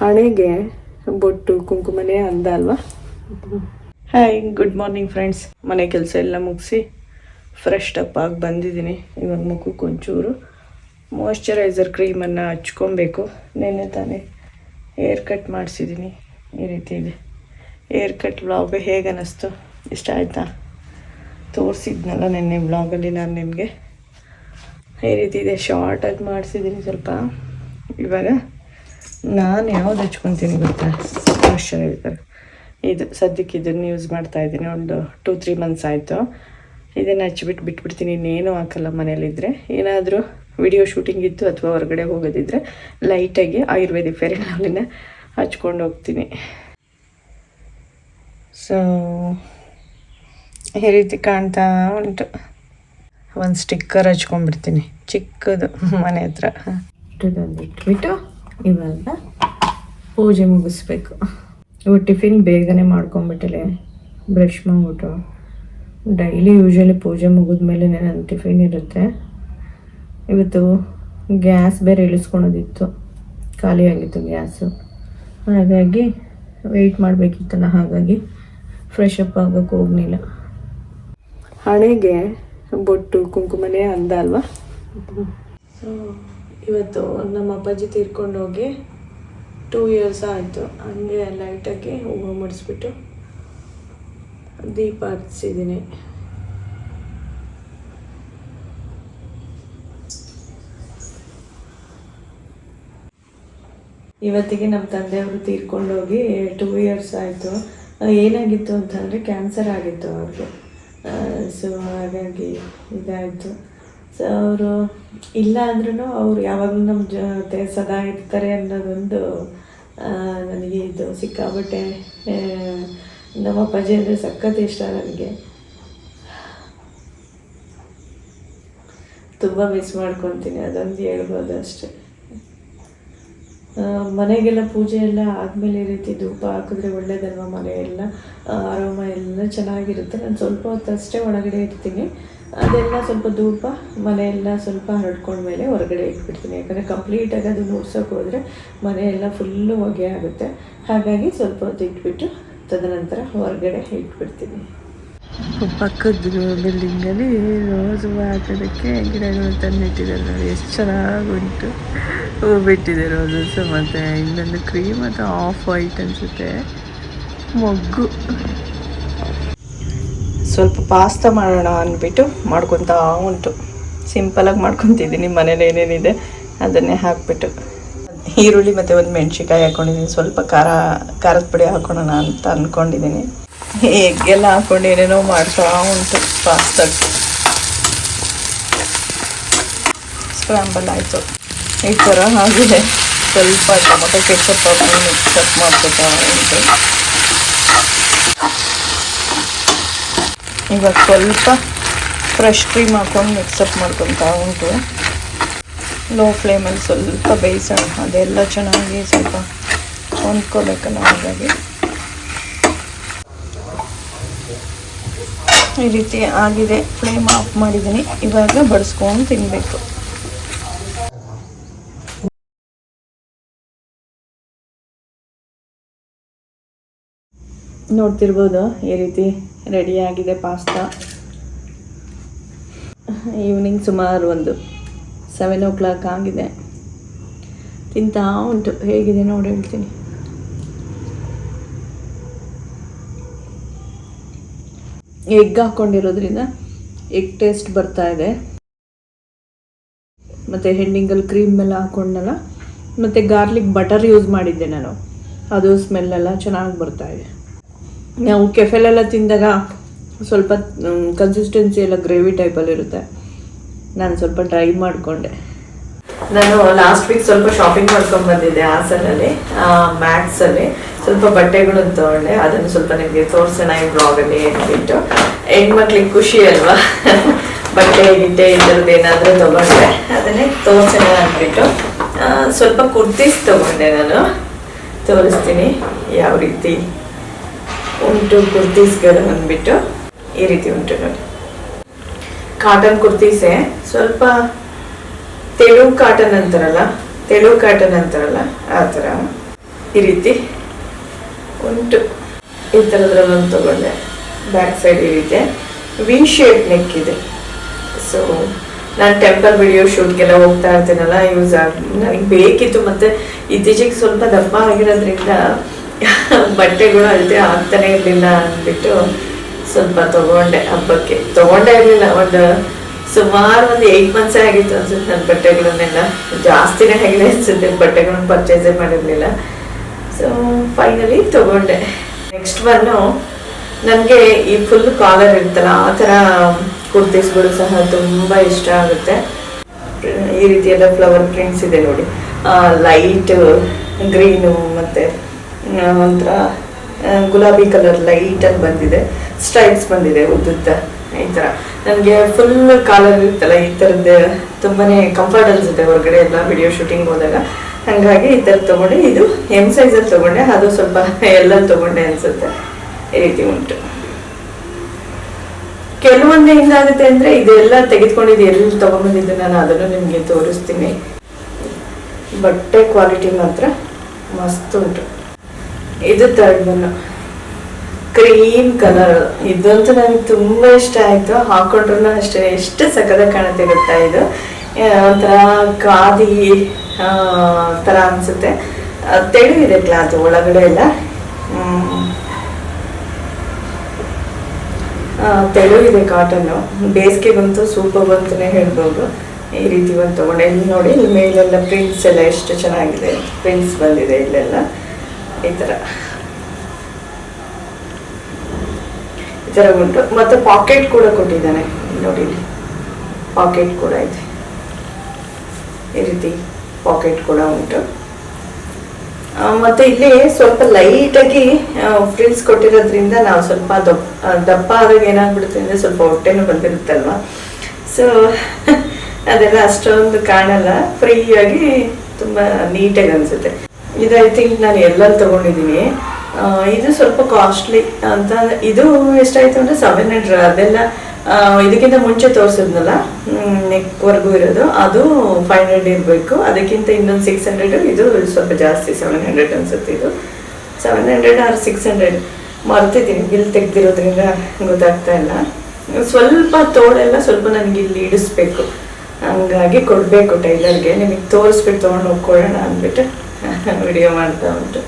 ಹಣೆಗೆ ಬೊಟ್ಟು ಕುಂಕುಮನೇ ಅಂದ ಅಲ್ವಾ? ಹಾಯ್ ಗುಡ್ ಮಾರ್ನಿಂಗ್ ಫ್ರೆಂಡ್ಸ್ ಮನೆ ಕೆಲಸ ಎಲ್ಲ ಮುಗಿಸಿ ಫ್ರೆಶ್ ಅಪ್ ಆಗಿ ಬಂದಿದ್ದೀನಿ. ಇವಾಗ ಮುಖಕ್ಕೆ ಒಂಚೂರು ಮಾಯಶ್ಚರೈಸರ್ ಕ್ರೀಮನ್ನು ಹಚ್ಕೊಬೇಕು. ನೆನ್ನೆ ತಾನೇ ಹೇರ್ ಕಟ್ ಮಾಡಿಸಿದ್ದೀನಿ ಈ ರೀತಿ ಇದೆ ಹೇರ್ ಕಟ್ ವ್ಲಾಗ್ ಹೇಗೆ ಅನ್ನಿಸ್ತು ಇಷ್ಟ ಆಯಿತಾ? ತೋರಿಸಿದ್ನಲ್ಲ ನಿನ್ನೆ ವ್ಲಾಗಲ್ಲಿ ನಾನು ನಿಮಗೆ. ಈ ರೀತಿ ಇದೆ ಶಾರ್ಟಾಗಿ ಮಾಡಿಸಿದ್ದೀನಿ ಸ್ವಲ್ಪ. ಇವಾಗ ನಾನು ಯಾವ್ದು ಹಚ್ಕೊತೀನಿ ಗೊತ್ತಾ? ಮಾಯ್ಶ್ಚರೈಸರ್ ಇದು ಸದ್ಯಕ್ಕೆ ಇದನ್ನು ಯೂಸ್ ಮಾಡ್ತಾ ಇದ್ದೀನಿ. ಒಂದು ಟೂ ತ್ರೀ ಮಂತ್ಸ್ ಆಯಿತು. ಇದನ್ನು ಹಚ್ಬಿಟ್ಟು ಬಿಟ್ಬಿಡ್ತೀನಿ. ಇನ್ನೇನು ಹಾಕಲ್ಲ ಮನೇಲಿದ್ದರೆ ಏನಾದರೂ ವಿಡಿಯೋ ಶೂಟಿಂಗ್ ಇತ್ತು ಅಥವಾ ಹೊರಗಡೆ ಹೋಗೋದಿದ್ರೆ ಲೈಟಾಗಿ ಆಯುರ್ವೇದಿಕ್ ಫೇರ್ ಲವ್ಲಿನ ಹಚ್ಕೊಂಡು ಹೋಗ್ತೀನಿ. ಸೊ ಈ ರೀತಿ ಕಾಣ್ತಾ ಉಂಟು. ಒಂದು ಸ್ಟಿಕ್ಕರ್ ಹಚ್ಕೊಂಡ್ಬಿಡ್ತೀನಿ. ಚಿಕ್ಕದು ಮನೆ ಹತ್ರ. ಇಟ್ಟದೊಂದು ಇವಾಗ ಪೂಜೆ ಮುಗಿಸ್ಬೇಕು. ಇವು ಟಿಫಿನ್ ಬೇಗನೆ ಮಾಡ್ಕೊಂಬಿಟ್ಟಲೆ ಬ್ರಷ್ ಮಾಡ್ಬಿಟ್ಟು. ಡೈಲಿ ಯೂಶ್ವಲಿ ಪೂಜೆ ಮುಗಿದ್ಮೇಲೆ ನನ್ನ ಟಿಫಿನ್ ಇರುತ್ತೆ. ಇವತ್ತು ಗ್ಯಾಸ್ ಬೇರೆ ಇಳಿಸ್ಕೊಳೋದಿತ್ತು. ಖಾಲಿಯಾಗಿತ್ತು ಗ್ಯಾಸು. ಹಾಗಾಗಿ ವೆಯ್ಟ್ ಮಾಡಬೇಕಿತ್ತಲ್ಲ, ಹಾಗಾಗಿ ಫ್ರೆಶ್ ಅಪ್ ಆಗೋಕ್ಕೆ ಹೋಗಲಿಲ್ಲ. ಹಣೆಗೆ ಬೊಟ್ಟು, ಕುಂಕುಮನೇ ಅಂದ ಅಲ್ವಾ? ಸೊ ಇವತ್ತು ನಮ್ಮ ಅಪ್ಪಾಜಿ ತೀರ್ಕೊಂಡು ಹೋಗಿ ಟೂ ಇಯರ್ಸ್ ಆಯಿತು. ಹಂಗೆ ಲೈಟಾಗಿ ಹೂವು ಮಡಿಸ್ಬಿಟ್ಟು ದೀಪ ಹಚ್ಚಿದ್ದೀನಿ ಇವತ್ತಿಗೆ ನಮ್ಮ ತಂದೆಯವರು ತೀರ್ಕೊಂಡು ಹೋಗಿ ಟೂ ಇಯರ್ಸ್ ಆಯಿತು. ಏನಾಗಿತ್ತು ಅಂತಂದರೆ ಕ್ಯಾನ್ಸರ್ ಆಗಿತ್ತು ಅವ್ರಿಗೆ. ಸೊ ಹಾಗಾಗಿ ಇದಾಯಿತು. ಅವರು ಇಲ್ಲ ಅಂದ್ರೂ ಅವ್ರು ಯಾವಾಗಲೂ ನಮ್ಮ ಜೊತೆ ಸದಾ ಇರ್ತಾರೆ ಅನ್ನೋದೊಂದು ನನಗೆ ಇದು ಸಿಕ್ಕಾಬಟ್ಟೆ ನಮ್ಮ ಅಪ್ಪಾಜಿ ಅಂದರೆ ಸಖತ್ ಇಷ್ಟ ನನಗೆ. ತುಂಬ ಮಿಸ್ ಮಾಡ್ಕೊತೀನಿ ಅದೊಂದು ಹೇಳ್ಬೋದು ಅಷ್ಟೆ. ಮನೆಗೆಲ್ಲ ಪೂಜೆ ಎಲ್ಲ ಆದಮೇಲೆ ಈ ರೀತಿ ಧೂಪ ಹಾಕಿದ್ರೆ ಒಳ್ಳೇದಲ್ವ ಮನೆ ಎಲ್ಲ ಆ, ಆರಾಮ ಎಲ್ಲ ಚೆನ್ನಾಗಿರುತ್ತೆ. ನಾನು ಸ್ವಲ್ಪ ಹೊತ್ತು ಅಷ್ಟೇ ಒಳಗಡೆ ಇರ್ತೀನಿ. ಅದೆಲ್ಲ ಸ್ವಲ್ಪ ಧೂಪ, ಮನೆಯೆಲ್ಲ ಸ್ವಲ್ಪ ಹರಡ್ಕೊಂಡ್ಮೇಲೆ ಹೊರಗಡೆ ಇಟ್ಬಿಡ್ತೀನಿ. ಯಾಕಂದರೆ ಕಂಪ್ಲೀಟಾಗಿ ಅದು ನುಡ್ಸೋಕೆ ಹೋದರೆ ಮನೆಯೆಲ್ಲ ಫುಲ್ಲು ಹೊಗೆ ಆಗುತ್ತೆ. ಹಾಗಾಗಿ ಸ್ವಲ್ಪ ಹೊತ್ತು ಇಟ್ಬಿಟ್ಟು ತದನಂತರ ಹೊರಗಡೆ ಇಟ್ಬಿಡ್ತೀನಿ. ಪಕ್ಕದ ಬಿಲ್ಡಿಂಗಲ್ಲಿ ರೋಸ್ ಹಾಕೋದಕ್ಕೆ ಗಿಡಗಳು ತಂದಿಟ್ಟಿದ್ದಾರೆ. ನೋಡಿ, ಎಷ್ಟು ಚೆನ್ನಾಗಿ ಉಂಟು ಹೂ ಬಿಟ್ಟಿದೆ ರೋಸಸ್ ಮತ್ತು. ಇನ್ನೊಂದು ಕ್ರೀಮ್ ಅಥವಾ ಆಫ್ ವೈಟ್ ಅನಿಸುತ್ತೆ. ಮೊಗ್ಗು. ಸ್ವಲ್ಪ ಪಾಸ್ತಾ ಮಾಡೋಣ ಅಂದ್ಬಿಟ್ಟು ಮಾಡ್ಕೊತಾ ಉಂಟು. ಸಿಂಪಲಾಗಿ ಮಾಡ್ಕೊತಿದ್ದೀನಿ, ಮನೇಲಿ ಏನೇನಿದೆ ಅದನ್ನೇ ಹಾಕ್ಬಿಟ್ಟು. ಈರುಳ್ಳಿ ಮತ್ತು ಒಂದು ಮೆಣಸಿಕಾಯಿ ಹಾಕ್ಕೊಂಡಿದ್ದೀನಿ ಸ್ವಲ್ಪ ಖಾರ, ಖಾರದ ಪುಡಿ ಹಾಕ್ಕೊಳೋಣ ಅಂತ ಅಂದ್ಕೊಂಡಿದ್ದೀನಿ ಎಗ್ಗೆಲ್ಲ ಹಾಕ್ಕೊಂಡು ಏನೇನೋ ಮಾಡ್ತಾ ಉಂಟು ಪಾಸ್ತಾ ಸ್ಕ್ರಾಂಬಲ್ ಆಯಿತು. ಈ ಥರ ಆಗಿದೆ ಸ್ವಲ್ಪ ಟೊಮೊಟೊ ಕೆಚಪ್ ಹಾಕೊಂಡು ಮಿಕ್ಸಪ್ ಮಾಡ್ಕೊತಾ ಉಂಟು. ಇವಾಗ ಸ್ವಲ್ಪ ಫ್ರೆಶ್ ಕ್ರೀಮ್ ಹಾಕೊಂಡು ಮಿಕ್ಸಪ್ ಮಾಡ್ಕೊತಾ ಉಂಟು. ಲೋ ಫ್ಲೇಮಲ್ಲಿ ಸ್ವಲ್ಪ ಬೇಯಿಸೋಣ. ಅದೆಲ್ಲ ಚೆನ್ನಾಗಿ ಸ್ವಲ್ಪ ಹೊಂದ್ಕೋಬೇಕಲ್ಲ ಹಾಗಾಗಿ. ಈ ರೀತಿ ಆಗಿದೆ. ಫ್ಲೇಮ್ ಆಫ್ ಮಾಡಿದ್ದೀನಿ. ಇವಾಗ ಬಡಿಸ್ಕೊಂಡು ತಿನ್ನಬೇಕು ನೋಡ್ತಿರ್ಬೋದು, ಈ ರೀತಿ ರೆಡಿಯಾಗಿದೆ ಪಾಸ್ತಾ ಈವ್ನಿಂಗ್ ಸುಮಾರು ಒಂದು ಸೆವೆನ್ ಓ ಕ್ಲಾಕ್ ಆಗಿದೆ. ತಿಂತಾ ಉಂಟು, ಹೇಗಿದೆ ನೋಡಿ ಹೇಳ್ತೀನಿ. ಎಗ್ ಹಾಕ್ಕೊಂಡಿರೋದ್ರಿಂದ ಎಗ್ ಟೇಸ್ಟ್ ಬರ್ತಾ ಇದೆ. ಮತ್ತು ಹೆಣ್ಣಿಂಗಲ್ಲಿ ಕ್ರೀಮ್ ಎಲ್ಲ ಹಾಕ್ಕೊಂಡಲ್ಲ ಮತ್ತು ಗಾರ್ಲಿಕ್ ಬಟರ್ ಯೂಸ್ ಮಾಡಿದ್ದೆ ನಾನು. ಅದು ಸ್ಮೆಲ್ಲೆಲ್ಲ ಚೆನ್ನಾಗಿ ಬರ್ತಾ ಇದೆ. ನಾವು ಕೆಫೆಲೆಲ್ಲ ತಿಂದಾಗ ಸ್ವಲ್ಪ ಕನ್ಸಿಸ್ಟೆನ್ಸಿ ಎಲ್ಲ ಗ್ರೇವಿ ಟೈಪಲ್ಲಿ ಇರುತ್ತೆ. ನಾನು ಸ್ವಲ್ಪ ಟ್ರೈ ಮಾಡಿಕೊಂಡೆ. ನಾನು ಲಾಸ್ಟ್ ವೀಕ್ ಸ್ವಲ್ಪ ಶಾಪಿಂಗ್ ಮಾಡ್ಕೊಂಡು ಬಂದಿದ್ದೆ ಹಾಸನಲ್ಲಿ ಮ್ಯಾಕ್ಸಲ್ಲಿ ಸ್ವಲ್ಪ ಬಟ್ಟೆಗಳನ್ನು ತಗೊಂಡೆ. ಅದನ್ನು ಸ್ವಲ್ಪ ನಿಮಗೆ ತೋರಿಸೋಣ ಈ ಬ್ಲಾಗಲ್ಲಿ ಹೇಳ್ಬಿಟ್ಟು ಹೆಣ್ಮಕ್ಳಿಗೆ ಖುಷಿ ಅಲ್ವಾ? ಬಟ್ಟೆ, ಗಿಟ್ಟೆ ಇದ್ರದ್ದು ಏನಾದರೂ ತೊಗೊಂಡೆ. ಅದನ್ನೇ ತೋರಿಸೋಣ ಅಂದ್ಬಿಟ್ಟು. ಸ್ವಲ್ಪ ಕುರ್ತೀಸ್ ತೊಗೊಂಡೆ ನಾನು. ತೋರಿಸ್ತೀನಿ ಯಾವ ರೀತಿ. ಉಂಟು ಕುರ್ತೀಸ್ಗಳು ಅಂದ್ಬಿಟ್ಟು ಈ ರೀತಿ ಉಂಟು ನೋಡಿ. ಕಾಟನ್ ಕುರ್ತೀಸೆ, ಸ್ವಲ್ಪ ತೆಳು ಕಾಟನ್ ಅಂತಾರಲ್ಲ, ತೆಳು ಕಾಟನ್ ಅಂತಾರಲ್ಲ, ಆ ಥರ ಈ ರೀತಿ ಉಂಟು. ಈ ಥರದ್ರಲ್ಲೊಂದು ತಗೊಂಡೆ. ಬ್ಯಾಕ್ ಸೈಡ್ ಈ ರೀತಿ. ವಿ ಶೇಪ್ ನೆಕ್ ಇದೆ. ಸೊ ನಾನು ಟೆಂಪಲ್ ವಿಡಿಯೋ ಶೂಟ್ಗೆಲ್ಲ ಹೋಗ್ತಾ ಇರ್ತೀನಲ್ಲ ಯೂಸ್ ಆಗಿ ನನಗೆ ಬೇಕಿತ್ತು, ಮತ್ತೆ ಇತ್ತೀಚೆಗೆ ಸ್ವಲ್ಪ ದಪ್ಪ ಆಗಿರೋದ್ರಿಂದ ಬಟ್ಟೆಗಳು ಅಳತೆ ಆಗ್ತಾನೆ ಇರಲಿಲ್ಲ ಅಂದ್ಬಿಟ್ಟು ಸ್ವಲ್ಪ ತಗೊಂಡೆ ಹಬ್ಬಕ್ಕೆ. ತಗೊಂಡೇ ಇರಲಿಲ್ಲ, ಒಂದು ಸುಮಾರು ಒಂದು ಏಯ್ಟ್ ಮಂತ್ಸ್ ಆಗಿತ್ತು ಅನ್ಸುತ್ತೆ ನನ್ನ ಬಟ್ಟೆಗಳನ್ನೆಲ್ಲ. ಜಾಸ್ತಿನೇ ಆಗಿದೆ ಅನ್ಸುತ್ತೆ ಬಟ್ಟೆಗಳನ್ನ ಪರ್ಚೇಸೇ ಮಾಡಿರಲಿಲ್ಲ. ಸೊ ಫೈನಲಿ ತಗೊಂಡೆ. ನೆಕ್ಸ್ಟ್ ಒನ್ನು ನನಗೆ ಈ ಫುಲ್ ಕಾಲರ್ ಇರುತ್ತಲ್ಲ, ಆ ಥರ ಕುರ್ತೀಸ್ಗಳು ಸಹ ತುಂಬ ಇಷ್ಟ ಆಗುತ್ತೆ. ಈ ರೀತಿಯೆಲ್ಲ ಫ್ಲವರ್ ಪ್ರಿಂಟ್ಸ್ ಇದೆ ನೋಡಿ. ಲೈಟ್ ಗ್ರೀನು ಮತ್ತು ಒಂಥರ ಗುಲಾಬಿ ಕಲರ್ ಲೈಟಲ್ಲಿ ಬಂದಿದೆ. ಸ್ಟ್ರೈಪ್ಸ್ ಬಂದಿದೆ ಉದ್ದುದ್ದ, ಈ ಥರ ನನಗೆ ಫುಲ್ ಕಾಲರ್ ಇರುತ್ತಲ್ಲ ಈ ಥರದ್ದು ತುಂಬಾನೇ ಕಂಫರ್ಟ್ ಅನ್ಸುತ್ತೆ ಹೊರಗಡೆ ಎಲ್ಲ ವಿಡಿಯೋ ಶೂಟಿಂಗ್ ಹೋದಾಗ. ಹಾಗಾಗಿ ಈ ಥರ ತಗೊಂಡೆ. ಇದು ಎಂ ಸೈಜಲ್ಲಿ ತೊಗೊಂಡೆ. ಅದು ಸ್ವಲ್ಪ ಎಲ್ಲ ತೊಗೊಂಡೆ ಅನ್ಸುತ್ತೆ. ಈ ರೀತಿ ಉಂಟು. ಕೆಲವೊಂದೇ ಏನಾಗುತ್ತೆ ಅಂದ್ರೆ ಇದೆಲ್ಲ ತೆಗೆದುಕೊಂಡಿದ್ದು ಎಲ್ಲಿ ತಗೊಂಡ್ಬಂದಿದ್ದು ನಾನು ಅದನ್ನು ನಿಮಗೆ ತೋರಿಸ್ತೀನಿ. ಬಟ್ಟೆ ಕ್ವಾಲಿಟಿ ಮಾತ್ರ ಮಸ್ತ್ ಉಂಟು. ಇದು ತರ್ಡ್ ಒನ್ ಕ್ರೀಮ್ ಕಲರ್ ಇದಂತೂ ನನಗೆ ತುಂಬ ಇಷ್ಟ ಆಯಿತು. ಹಾಕೊಂಡ್ರೂ ಅಷ್ಟೇ, ಎಷ್ಟು ಸಖದ ಕಾಣುತ್ತೆ ಗೊತ್ತಾ ಇದು? ಒಂಥರ ಖಾದಿ ಥರ ಅನಿಸುತ್ತೆ. ಅನ್ಸುತ್ತೆ ಇದೆ ಕ್ಲಾತ್ ಒಳಗಡೆ ಎಲ್ಲ. ತೆಳು ಇದೆ ಕಾಟನ್ನು ಬೇಸಿಗೆಗಂತೂ ಸೂಪರ್ ಬಂತಲೇ ಹೇಳ್ಬೋದು. ಈ ರೀತಿ ಒಂದು ತೊಗೊಂಡೆ. ಇಲ್ಲಿ ನೋಡಿ, ಇಲ್ಲಿ ಮೇಲೆಲ್ಲ ಪ್ರಿಂಟ್ಸ್ ಎಲ್ಲ ಎಷ್ಟು ಚೆನ್ನಾಗಿದೆ. ಪ್ರಿಂಟ್ಸ್ ಬಂದಿದೆ ಇಲ್ಲೆಲ್ಲ. ಈ ಥರ ಉಂಟು. ಮತ್ತೆ ಪಾಕೆಟ್ ಕೂಡ ಕೊಟ್ಟಿದ್ದಾನೆ. ನೋಡಿ ಪಾಕೆಟ್ ಕೂಡ ಇದೆ. ಈ ರೀತಿ ಪಾಕೆಟ್ ಕೂಡ ಉಂಟು. ಮತ್ತೆ ಇಲ್ಲಿ ಸ್ವಲ್ಪ ಲೈಟಾಗಿ ಫ್ರಿಲ್ಸ್ ಕೊಟ್ಟಿರೋದ್ರಿಂದ ನಾವು ಸ್ವಲ್ಪ ದಪ್ಪ ದಪ್ಪ ಆದಾಗ ಏನಾಗ್ಬಿಡುತ್ತೆ ಅಂದ್ರೆ ಸ್ವಲ್ಪ ಹೊಟ್ಟೆನೂ ಬಂದಿರುತ್ತಲ್ವ? ಸೊ ಅದೆಲ್ಲ ಅಷ್ಟೊಂದು ಕಾಣಲ್ಲ. ಫ್ರೀಯಾಗಿ ತುಂಬಾ ನೀಟಾಗಿ ಅನ್ಸುತ್ತೆ. ಇದು ಐ ಥಿಂಕ್ ನಾನು ಎಲ್ಲಲ್ಲಿ ತಗೊಂಡಿದ್ದೀನಿ. ಇದು ಸ್ವಲ್ಪ ಕಾಸ್ಟ್ಲಿ ಅಂತ ಇದು ಎಷ್ಟಾಯಿತು ಅಂದರೆ ಸೆವೆನ್ ಹಂಡ್ರೆಡ್ ಅದೆಲ್ಲ ಇದಕ್ಕಿಂತ ಮುಂಚೆ ತೋರಿಸಿದ್ನಲ್ಲ ನೆಕ್ವರೆಗೂ ಇರೋದು. ಅದು ಫೈವ್ ಹಂಡ್ರೆಡ್ ಇರಬೇಕು. ಅದಕ್ಕಿಂತ ಇನ್ನೊಂದು ಸಿಕ್ಸ್ ಹಂಡ್ರೆಡ್ ಇದು ಸ್ವಲ್ಪ ಜಾಸ್ತಿ ಸೆವೆನ್ ಹಂಡ್ರೆಡ್ ಅನ್ಸುತ್ತೆ ಇದು. Seven hundred or six hundred ಮರ್ತಿದ್ದೀನಿ bill ತೆಗ್ದಿರೋದ್ರಿಂದ ಗೊತ್ತಾಗ್ತಾ ಇಲ್ಲ. ಸ್ವಲ್ಪ ತೋಳೆಲ್ಲ ಸ್ವಲ್ಪ ನನಗೆ ಇಲ್ಲಿ ಇಡಿಸ್ಬೇಕು. ಹಂಗಾಗಿ ಕೊಡಬೇಕು ಟೈಲರ್ಗೆ. ನಿಮಗೆ ತೋರಿಸ್ಬಿಟ್ಟು ತೊಗೊಂಡು ಹೋಗ್ಕೊಳ್ಳೋಣ ಅಂದ್ಬಿಟ್ಟು. ವಿಡಿಯೋ ಮಾಡ್ತಾ ಉಂಟು.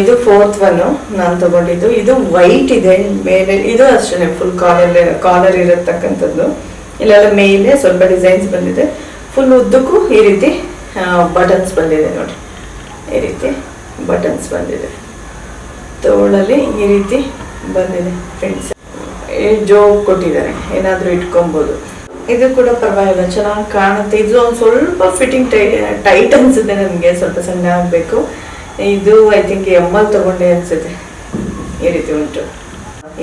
ಇದು ಫೋರ್ತ್ ಒನ್ನು ನಾನು ತಗೊಂಡಿದ್ದು. ಇದು ವೈಟ್ ಇದೆ, ಮೇಲೆ ಇದು ಅಷ್ಟೇ ಫುಲ್ ಕಾಲರ್ ಕಾಲರ್ ಇರತಕ್ಕಂಥದ್ದು. ಇಲ್ಲೆಲ್ಲ ಮೇಲೆ ಸ್ವಲ್ಪ ಡಿಸೈನ್ಸ್ ಬಂದಿದೆ. ಫುಲ್ ಉದ್ದಕ್ಕೂ ಈ ರೀತಿ ಬಟನ್ಸ್ ಬಂದಿದೆ ನೋಡಿ. ಈ ರೀತಿ ಬಟನ್ಸ್ ಬಂದಿದೆ. ತೋಳಲ್ಲಿ ಈ ರೀತಿ ಬಂದಿದೆ ಫ್ರೆಂಡ್ಸ್ ಜೋಬ್ ಕೊಟ್ಟಿದ್ದಾರೆ. ಏನಾದರೂ ಇಟ್ಕೊಬೋದು. ಇದು ಕೂಡ ಪರವಾಗಿಲ್ಲ, ಚೆನ್ನಾಗಿ ಕಾಣುತ್ತೆ. ಇದು ಒಂದು ಸ್ವಲ್ಪ ಫಿಟ್ಟಿಂಗ್ ಟೈ ಟೈಟ್ ಅನ್ಸುತ್ತೆ ನನಗೆ, ಸ್ವಲ್ಪ ಸಣ್ಣ ಆಗಬೇಕು. ಇದು ಐ ಥಿಂಕ್ ಎಮ್ಮಲ್ ತಗೊಂಡೆ ಅನ್ಸುತ್ತೆ. ಈ ರೀತಿ ಉಂಟು.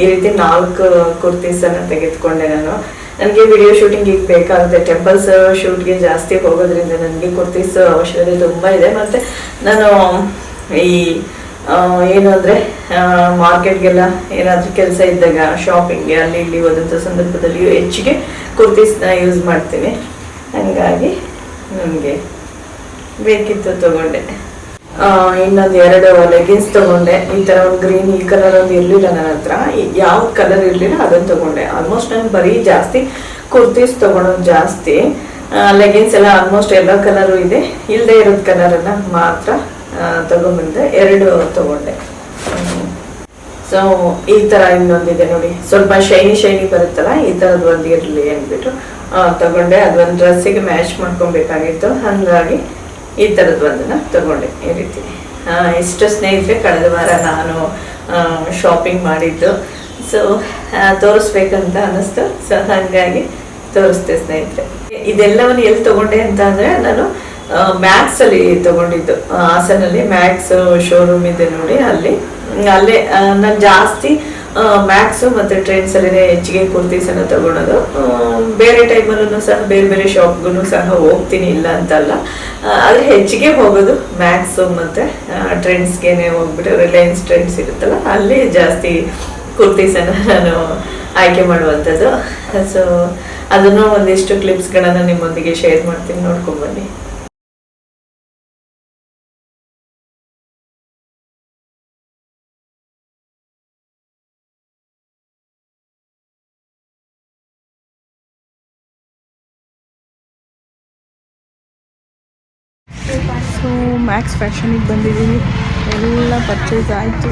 ಈ ರೀತಿ ನಾಲ್ಕು ಕುರ್ತೀಸನ್ನು ತೆಗೆದುಕೊಂಡೆ ನಾನು. ನನಗೆ ವಿಡಿಯೋ ಶೂಟಿಂಗಿಗೆ ಬೇಕಾಗುತ್ತೆ. ಟೆಂಪಲ್ಸ್ ಶೂಟ್ಗೆ ಜಾಸ್ತಿ ಹೋಗೋದ್ರಿಂದ ನನಗೆ ಕುರ್ತೀಸ್ ಅವಶ್ಯಕತೆ ತುಂಬ ಇದೆ. ಮತ್ತೆ ನಾನು ಈ ಏನು ಅಂದರೆ ಮಾರ್ಕೆಟ್ಗೆಲ್ಲ ಏನಾದರೂ ಕೆಲಸ ಇದ್ದಾಗ ಶಾಪಿಂಗ್ಗೆ ಅಲ್ಲಿ ಇಲ್ಲಿ ಹೋದಂಥ ಸಂದರ್ಭದಲ್ಲಿ ಹೆಚ್ಚಿಗೆ ಕುರ್ತೀಸ್ನ ಯೂಸ್ ಮಾಡ್ತೀನಿ ಹಾಗಾಗಿ ನನಗೆ ಬೇಕಿತ್ತು ತಗೊಂಡೆ. ಇನ್ನೊಂದು ಎರಡು ಲೆಗಿನ್ಸ್ ತಗೊಂಡೆ. ಈ ತರ ಒಂದು ಗ್ರೀನ್ ಈ ಕಲರ್ ಒಂದು ಇರ್ಲಿಲ್ಲ ನನ್ನ ಹತ್ರ. ಯಾವ ಕಲರ್ ಇರಲಿಲ್ಲ ಅದನ್ನ ತಗೊಂಡೆ. ಆಲ್ಮೋಸ್ಟ್ ನಾನು ಬರೀ ಜಾಸ್ತಿ ಕುರ್ತೀಸ್ ತಗೊಳೋದು ಜಾಸ್ತಿ. ಲೆಗಿನ್ಸ್ ಎಲ್ಲ ಆಲ್ಮೋಸ್ಟ್ ಎಲ್ಲ ಕಲರು ಇದೆ. ಇಲ್ಲದೆ ಇರೋದು ಕಲರ್ ಅನ್ನ ಮಾತ್ರ ತಗೊಂಡ್ಬಂದೆ ಎರಡು ತಗೊಂಡೆ. ಸೊ ಈ ತರ ಇನ್ನೊಂದಿದೆ ನೋಡಿ. ಸ್ವಲ್ಪ ಶೈನಿ ಶೈನಿ ಬರುತ್ತಲ್ಲ, ಈ ತರದ್ ಒಂದು ಇರಲಿ ಅಂದ್ಬಿಟ್ಟು ತಗೊಂಡೆ. ಅದೊಂದು ಡ್ರೆಸ್ಸಿಗೆ ಮ್ಯಾಚ್ ಮಾಡ್ಕೊಬೇಕಾಗಿತ್ತು. ಹಾಗಾಗಿ ಈ ಥರದ್ದು ಒಂದನ್ನ ತಗೊಂಡೆ. ಈ ರೀತಿ. ಇಷ್ಟು ಸ್ನೇಹಿತರೆ, ಕಳೆದ ವಾರ ನಾನು ಶಾಪಿಂಗ್ ಮಾಡಿದ್ದು. ಸೊ ತೋರಿಸ್ಬೇಕಂತ ಅನ್ನಿಸ್ತು. ಸೊ ಹಾಗಾಗಿ ತೋರಿಸ್ತೆ ಸ್ನೇಹಿತರೆ. ಇದೆಲ್ಲವನ್ನು ಎಲ್ಲಿ ತಗೊಂಡೆ ಅಂತ ಅಂದ್ರೆ, ನಾನು ಮ್ಯಾಕ್ಸ್ ಅಲ್ಲಿ ತಗೊಂಡಿದ್ದು. ಹಾಸನಲ್ಲಿ ಮ್ಯಾಕ್ಸ್ ಶೋರೂಮ್ ಇದೆ ನೋಡಿ ಅಲ್ಲಿ. ಅಲ್ಲೇ ನಾನು ಜಾಸ್ತಿ ಮ್ಯಾಕ್ಸ್ ಮತ್ತೆ ಟ್ರೆಂಡ್ಸ್ ಅಲ್ಲಿ ಹೆಚ್ಚಿಗೆ ಕುರ್ತೀಸ್ ಅನ್ನ ತಗೊಳೋದು. ಬೇರೆ ಟೈಮಲ್ಲೂ ಸಹ ಬೇರೆ ಬೇರೆ ಶಾಪ್ಗೂ ಸಹ ಹೋಗ್ತೀನಿ, ಇಲ್ಲ ಅಂತಲ್ಲ. ಆದರೆ ಹೆಚ್ಚಿಗೆ ಹೋಗೋದು ಮ್ಯಾಕ್ಸ್ ಮತ್ತೆ ಟ್ರೆಂಡ್ಸ್ಗೆನೆ ಹೋಗ್ಬಿಟ್ಟು ರಿಲಯನ್ಸ್ ಟ್ರೆಂಡ್ಸ್ ಇರುತ್ತಲ್ಲ, ಅಲ್ಲಿ ಜಾಸ್ತಿ ಕುರ್ತೀಸ್ ಅನ್ನ ನಾನು ಆಯ್ಕೆ ಮಾಡುವಂಥದ್ದು. ಸೊ ಅದನ್ನು ಒಂದಿಷ್ಟು ಕ್ಲಿಪ್ಸ್ಗಳನ್ನು ನಿಮ್ಮೊಂದಿಗೆ ಶೇರ್ ಮಾಡ್ತೀನಿ, ನೋಡ್ಕೊಂಡ್ ಸೊ ಮ್ಯಾಕ್ಸ್ ಫ್ಯಾಷನಿಗೆ ಬಂದಿದ್ದೀನಿ ಎಲ್ಲ ಪರ್ಚೇಸ್ ಆಯಿತು.